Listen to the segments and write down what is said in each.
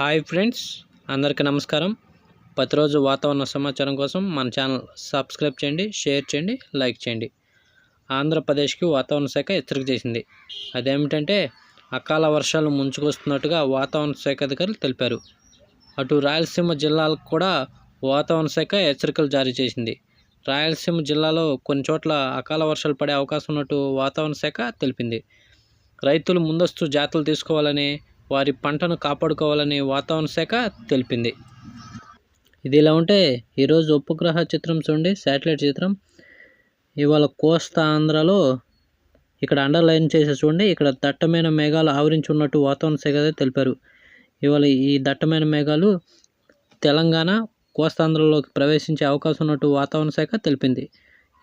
Hi friends అందరికీ నమస్కారం. ప్రతిరోజు వాతావరణ సమాచారం కోసం మన ఛానల్ సబ్స్క్రైబ్ చేయండి షేర్ చేయండి లైక్ చేయండి. ఆంధ్రప్రదేశ్కి వాతావరణ శాఖ హెచ్చరిక చేసింది. అదేమిటంటే అకాల వర్షాలు ముంచుకొస్తున్నట్టుగా వాతావరణ శాఖ అధికారులు తెలిపారు. అటు రాయలసీమ జిల్లాలకు కూడా వాతావరణ శాఖ హెచ్చరికలు జారీ చేసింది. రాయలసీమ జిల్లాలో కొన్ని చోట్ల అకాల వర్షాలు పడే అవకాశం ఉన్నట్టు వాతావరణ శాఖ తెలిపింది. రైతులు ముందస్తు జాగ్రత్తలు తీసుకోవాలని వారి పంటను కాపాడుకోవాలని వాతావరణ శాఖ తెలిపింది. ఇది ఇలా ఉంటే ఈరోజు ఉపగ్రహ చిత్రం చూడండి శాటిలైట్ చిత్రం. ఇవాళ కోస్తా ఆంధ్రాలో ఇక్కడ అండర్లైన్ చేసి చూడండి ఇక్కడ దట్టమైన మేఘాలు ఆవరించి ఉన్నట్టు వాతావరణ శాఖ అయితే తెలిపారు. ఇవాళ ఈ దట్టమైన మేఘాలు తెలంగాణ కోస్తాంధ్రలోకి ప్రవేశించే అవకాశం ఉన్నట్టు వాతావరణ శాఖ తెలిపింది.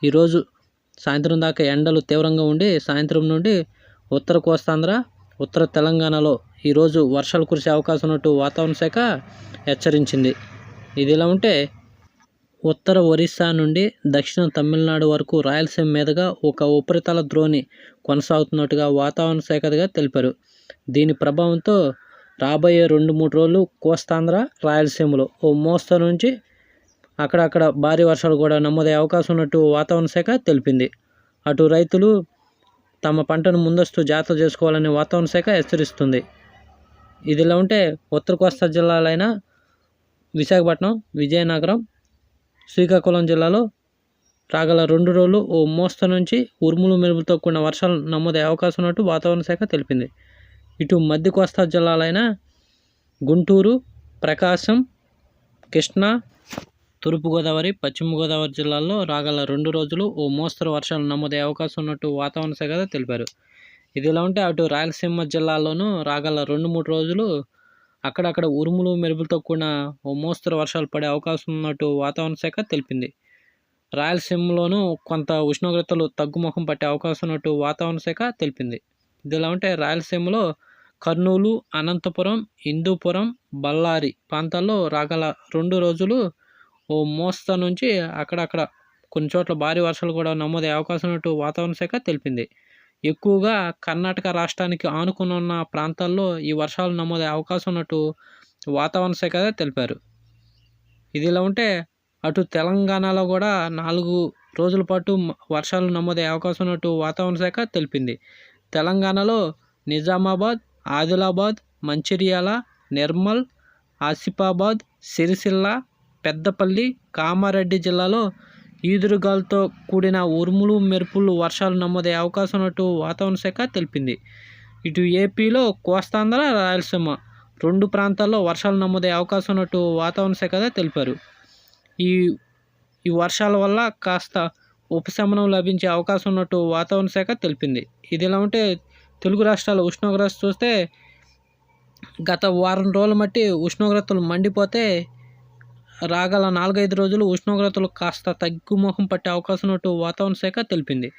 ఈరోజు సాయంత్రం దాకా ఎండలు తీవ్రంగా ఉండి సాయంత్రం నుండి ఉత్తర కోస్తాంధ్ర ఉత్తర తెలంగాణలో ఈరోజు వర్షాలు కురిసే అవకాశం ఉన్నట్టు వాతావరణ శాఖ హెచ్చరించింది. ఇది ఇలా ఉంటే ఉత్తర ఒరిస్సా నుండి దక్షిణ తమిళనాడు వరకు రాయలసీమ మీదుగా ఒక ఉపరితల ద్రోణి కొనసాగుతున్నట్టుగా వాతావరణ శాఖగా తెలిపారు. దీని ప్రభావంతో రాబోయే రెండు మూడు రోజులు కోస్తాంధ్ర రాయలసీమలో ఓ మోస్తరు నుంచి అక్కడక్కడ భారీ వర్షాలు కూడా నమోదయ్యే అవకాశం ఉన్నట్టు వాతావరణ శాఖ తెలిపింది. అటు రైతులు తమ పంటను ముందస్తు జాగ్రత్త చేసుకోవాలని వాతావరణ శాఖ హెచ్చరిస్తుంది. ఇదిలా ఉంటే ఉత్తర కోస్తా జిల్లాలైన విశాఖపట్నం విజయనగరం శ్రీకాకుళం జిల్లాలో రాగల రెండు రోజులు ఓ మోస్తరు నుంచి ఉరుములు మెరుపులతో కూడిన వర్షాలు నమోదయ్యే అవకాశం ఉన్నట్టు వాతావరణ శాఖ తెలిపింది. ఇటు మధ్య కోస్తా జిల్లాలైన గుంటూరు ప్రకాశం కృష్ణా తూర్పుగోదావరి పశ్చిమ గోదావరి జిల్లాల్లో రాగల రెండు రోజులు ఓ మోస్తరు వర్షాలు నమోదయ్యే అవకాశం ఉన్నట్టు వాతావరణ శాఖ తెలిపారు. ఇది ఇలా ఉంటే అటు రాయలసీమ జిల్లాలోనూ రాగల రెండు మూడు రోజులు అక్కడక్కడ ఉరుములు మెరుపులతో కూడిన ఓ మోస్తరు వర్షాలు పడే అవకాశం ఉన్నట్టు వాతావరణ శాఖ తెలిపింది. రాయలసీమలోనూ కొంత ఉష్ణోగ్రతలు తగ్గుముఖం పట్టే అవకాశం ఉన్నట్టు వాతావరణ శాఖ తెలిపింది. ఇదిలా ఉంటే రాయలసీమలో కర్నూలు అనంతపురం హిందూపురం బళ్ళారి ప్రాంతాల్లో రాగల రెండు రోజులు ఓ మోస్తా నుంచి అక్కడక్కడ కొన్ని చోట్ల భారీ వర్షాలు కూడా నమోదయ్యే అవకాశం ఉన్నట్టు వాతావరణ శాఖ తెలిపింది. ఎక్కువగా కర్ణాటక రాష్ట్రానికి ఆనుకుని ఉన్న ప్రాంతాల్లో ఈ వర్షాలు నమోదయ్యే అవకాశం ఉన్నట్టు వాతావరణ శాఖ తెలిపారు. ఇది ఇలా ఉంటే అటు తెలంగాణలో కూడా నాలుగు రోజుల పాటు వర్షాలు నమోదయ్యే అవకాశం ఉన్నట్టు వాతావరణ శాఖ తెలిపింది. తెలంగాణలో నిజామాబాద్ ఆదిలాబాద్ మంచిర్యాల నిర్మల్ ఆసిఫాబాద్ సిరిసిల్ల పెద్దపల్లి కామారెడ్డి జిల్లాలో ఈదురుగాలతో కూడిన ఉరుములు మెరుపులు వర్షాలు నమోదే అవకాశం ఉన్నట్టు వాతావరణ శాఖ తెలిపింది. ఇటు ఏపీలో కోస్తాంధ్ర రాయలసీమ రెండు ప్రాంతాల్లో వర్షాలు నమోదే అవకాశం ఉన్నట్టు వాతావరణ శాఖ తెలిపారు. ఈ ఈ వర్షాల వల్ల కాస్త ఉపశమనం లభించే అవకాశం ఉన్నట్టు వాతావరణ శాఖ తెలిపింది. ఇది ఎలా ఉంటే తెలుగు రాష్ట్రాల ఉష్ణోగ్రత చూస్తే గత వారం రోజుల మట్టి ఉష్ణోగ్రతలు మండిపోతే రాగల నాలుగైదు రోజులు ఉష్ణోగ్రతలు కాస్త తగ్గుముఖం పట్టే అవకాశం ఉన్నట్టు వాతావరణ శాఖ తెలిపింది.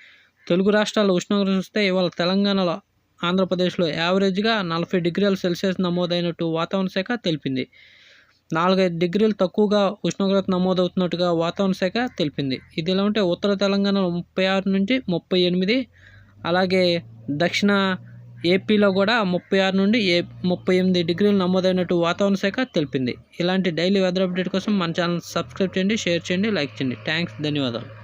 తెలుగు రాష్ట్రాల ఉష్ణోగ్రత చూస్తే ఇవాళ తెలంగాణలో ఆంధ్రప్రదేశ్లో యావరేజ్గా నలభై డిగ్రీల సెల్సియస్ నమోదైనట్టు వాతావరణ శాఖ తెలిపింది. నాలుగైదు డిగ్రీలు తక్కువగా ఉష్ణోగ్రత నమోదవుతున్నట్టుగా వాతావరణ శాఖ తెలిపింది. ఇది ఎలా ఉంటే ఉత్తర తెలంగాణలో ముప్పై ఆరు నుంచి ముప్పై ఎనిమిది అలాగే దక్షిణ ఏపీలో కూడా ముప్పై ఆరు నుండి ఏ ముప్పై ఎనిమిది డిగ్రీలు నమోదైనట్టు వాతావరణ శాఖ తెలిపింది. ఇలాంటి డైలీ వెదర్ అప్డేట్ కోసం మన ఛానల్ సబ్స్క్రైబ్ చేయండి షేర్ చేయండి లైక్ చేయండి. థ్యాంక్స్ ధన్యవాదాలు.